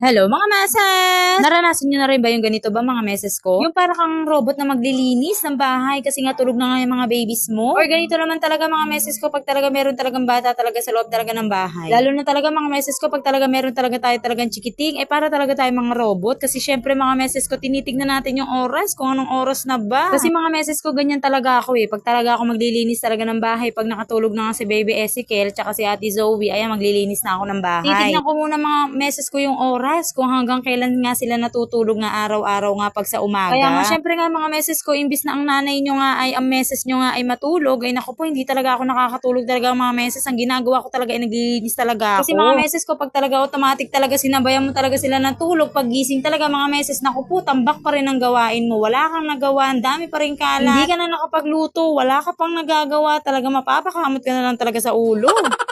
Hello mga meses! Naranasan nyo na rin ba yung ganito ba mga meses ko? Yung para kang robot na maglilinis ng bahay kasi nga tulog na nga yung mga babies mo? Or ganito naman talaga mga meses ko pag talaga meron talagang bata talaga sa loob talaga ng bahay. Lalo na talaga mga meses ko pag talaga meron talaga tayo talagang chikiting, eh para talaga tayo mga robot kasi syempre mga meses ko tinitignan natin yung oras kung anong oras na ba. Kasi mga meses ko ganyan talaga ako eh. Pag talaga ako maglilinis talaga ng bahay, pag nakatulog na nga si baby Ezekiel tsaka si ate Zoe, ayan maglilinis na ako ng bahay. Titignan ko muna mga meses ko yung oras kung hanggang kailan nga sila natutulog nga araw-araw nga pag sa umaga. Kaya nga, syempre nga mga meses ko, imbis na ang nanay nyo nga ay, ang meses nyo nga ay matulog, ay naku po, hindi talaga ako nakakatulog talaga mga meses. Ang ginagawa ko talaga ay naglilinis talaga ako. Kasi mga meses ko, pag talaga automatic talaga sinabayan mo talaga sila ng tulog, pag gising talaga mga meses, naku po, tambak pa rin ang gawain mo. Wala kang nagawa, ang dami pa rin kalat. Hindi ka na nakapagluto, wala ka pang nagagawa, talaga mapapakamot ka na lang talaga sa ulo.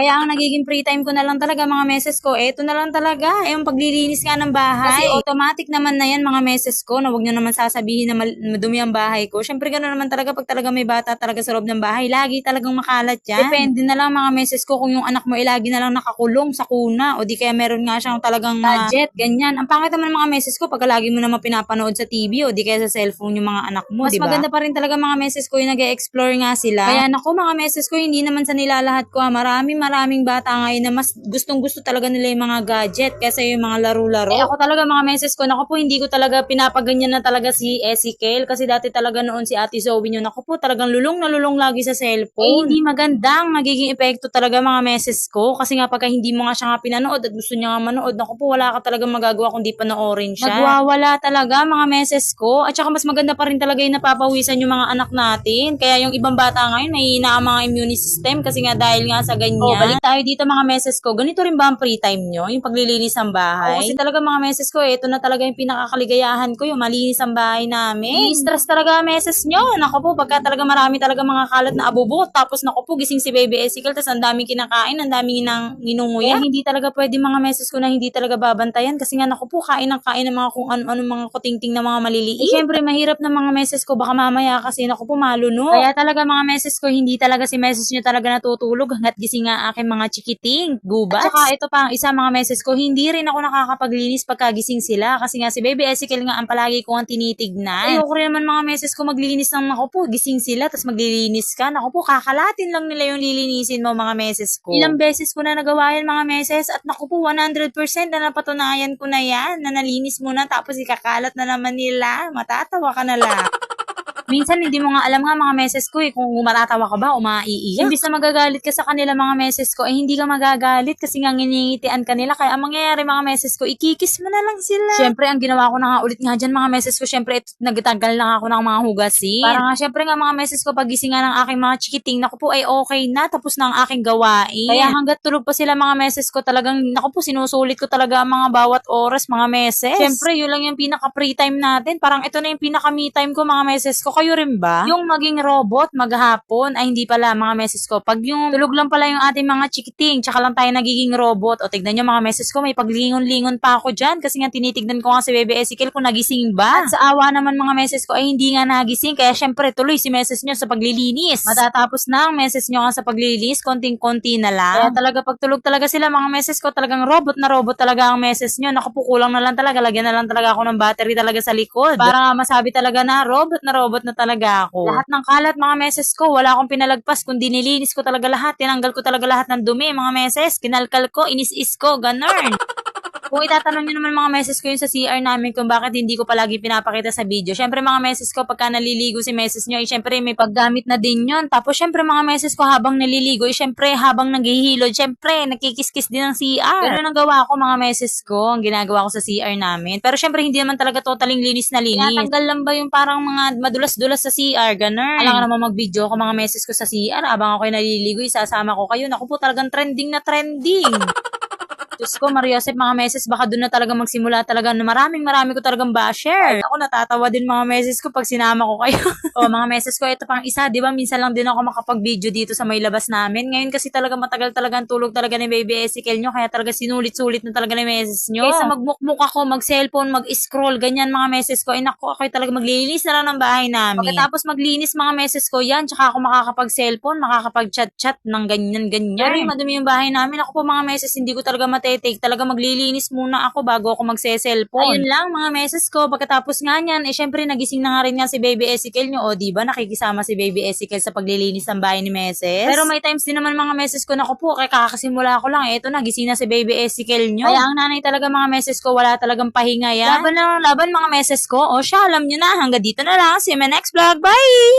Kaya ang nagiging free time ko na lang talaga mga meses ko, eto na lang talaga, eh, yung paglilinis nga ng bahay. Kasi automatic naman na yan mga meses ko, na wag nyo naman sasabihin na madumi ang bahay ko. Syempre gano'n naman talaga pag talaga may bata talaga sa loob ng bahay, lagi talagang makalat yan. Depende na lang mga meses ko kung yung anak mo ay lagi na lang nakakulong sa kuna o di kaya meron nga siyang talagang gadget, ganyan. Ang pangit naman mga meses ko pag lagi mo naman pinapanood sa TV o di kaya sa cellphone yung mga anak mo, Mas di ba? maganda pa rin talaga mga meses ko yung nag-explore nga sila. Kaya naku mga meses ko, hindi naman sa nilalahat ko, ha. marami maraming bata ngayon na mas gustong gusto talaga nila yung mga gadget kaysa yung mga laro-laro. Eh ako talaga mga meses ko, naku po, hindi ko talaga pinapaganyan na talaga si Ezekiel kasi dati talaga noon si Ate Zoe nyo, naku po, talagang lulong na lulong lagi sa cellphone. Eh, hindi magandang nagiging epekto talaga mga meses ko kasi nga pagka hindi mo nga siya nga pinanood at gusto niya nga manood, naku po, wala ka talaga magagawa kundi panoorin siya. Nagwawala talaga mga meses ko at saka mas maganda pa rin talaga yung napapawisan yung mga anak natin. Kaya yung ibang bata ngayon, mahina ang mga immune system kasi nga dahil nga sa ganyan. Balik tayo dito mga meses ko. Ganito rin ba ang free time nyo? Yung paglilinis ng bahay? kasi talaga mga meses ko, ito na talaga yung pinakakaligayahan ko, yung malinis ang bahay namin. stress talaga ang meses nyo. Nako po, pagka talaga marami talaga mga kalat na abubot, tapos nako po, gising si baby Ezekiel, tapos ang daming kinakain, ang daming ginang ginunguya. Eh, hindi talaga pwede mga meses ko na hindi talaga babantayan kasi nga nako po, kain ng kain ng mga kung ano-ano mga kutingting na mga maliliit. Eh, syempre, mahirap na mga meses ko, baka mamaya kasi nako po, malunok. Kaya talaga mga meses ko, hindi talaga si meses nyo talaga natutulog hanggat gising nga aking mga chikiting, gubas. At saka ito pa ang isa mga meses ko, hindi rin ako nakakapaglinis pagkagising sila kasi nga si baby Ezekiel nga ang palagi ko ang tinitignan. Ayoko rin naman mga meses ko maglilinis ng nako po, gising sila tapos maglilinis ka. Nako po, kakalatin lang nila yung lilinisin mo mga meses ko. Ilang beses ko na nagawa yan mga meses at nako po, 100% na napatunayan ko na yan na nalinis mo na tapos ikakalat na naman nila. Matatawa ka na lang. Minsan hindi mo nga alam nga mga meses ko eh kung matatawa ka ba o maiiyak. Imbis na magagalit ka sa kanila mga meses ko, eh hindi ka magagalit kasi nga nginingitian ka nila. Kaya ang mangyayari mga meses ko, ikikis mo na lang sila. Siyempre, ang ginawa ko na nga ulit nga dyan mga meses ko, siyempre ito, nagtagal lang ako ng mga hugasin. Para nga siyempre nga mga meses ko, pagising nga ng aking mga chikiting, naku po ay okay na, tapos na ang aking gawain. Kaya hanggat tulog pa sila mga meses ko, talagang, naku po, sinusulit ko talaga ang mga bawat oras mga meses. Siyempre, yun lang yung pinaka-free time natin. Parang ito na yung pinaka-me time ko mga meses ko. Kayo rin ba? Yung maging robot maghapon, ay hindi pala mga meses ko. Pag yung tulog lang pala yung ating mga chikiting, tsaka lang tayo nagiging robot. O tignan nyo mga meses ko, may paglingon-lingon pa ako dyan kasi nga tinitignan ko nga si Bebe Ezekiel kung nagising ba. At sa awa naman mga meses ko ay hindi nga nagising, kaya syempre tuloy si meses nyo sa paglilinis. Matatapos na ang meses nyo nga sa paglilinis, konting-konti na lang. Kaya talaga pag tulog talaga sila mga meses ko, talagang robot na robot talaga ang meses nyo. Naku po, kulang na lang talaga. Lagyan na lang talaga ako ng battery talaga sa likod. Para nga masabi talaga na robot na robot na talaga ako. Lahat ng kalat mga meses ko, wala akong pinalagpas, kundi nilinis ko talaga lahat. Tinanggal ko talaga lahat ng dumi mga meses. Kinalkal ko, inis-is ko, ganun. Kung itatanong nyo naman mga meses ko yun sa CR namin kung bakit hindi ko palagi pinapakita sa video. Syempre mga meses ko pagka naliligo si meses nyo, eh, syempre may paggamit na din yun. Tapos syempre mga meses ko habang naliligo, eh, syempre habang naghihilod, syempre nakikis-kiss din ng CR. Ganun ang gawa ko mga meses ko, ang ginagawa ko sa CR namin. Pero syempre hindi naman talaga totaling linis na linis. Tinatanggal lang ba yung parang mga madulas-dulas sa CR, ganun. Alam ka naman mag-video ko mga meses ko sa CR, habang ako naliligo, isasama ko kayo. Naku po talagang trending na trending. Diyos ko, Maria Josep, mga meses, baka doon na talaga magsimula talaga na maraming marami ko talagang basher. Ako natatawa din mga meses ko pag sinama ko kayo. o mga meses ko, ito pang isa, di ba? Minsan lang din ako makapag-video dito sa may labas namin. Ngayon kasi talaga matagal talaga ang tulog talaga ni Baby Ezekiel nyo, kaya talaga sinulit-sulit na talaga ni meses nyo. Kaysa magmukmuk ako, mag-cellphone, mag-scroll, ganyan mga meses ko. Ay naku, ako talaga maglilinis na lang ng bahay namin. Pagkatapos maglinis mga meses ko, yan, tsaka ako makakapag-cellphone, makakapag-chat-chat ng ganyan-ganyan. Pero madumi yung bahay namin, ako po mga meses, hindi ko talaga mate nagte-take. Talaga maglilinis muna ako bago ako magse-cellphone. Ayun lang mga meses ko. Pagkatapos nga niyan, eh syempre nagising na nga rin nga si Baby Ezekiel nyo. O di ba nakikisama si Baby Ezekiel sa paglilinis ng bahay ni Meses. Pero may times din naman mga meses ko, naku po, kaya kakasimula ko lang. Eto na, gising na si Baby Ezekiel nyo. Kaya ang nanay talaga mga meses ko, wala talagang pahinga yan. Laban na laban mga meses ko. O siya, alam nyo na, hanggang dito na lang. See you in my next vlog. Bye!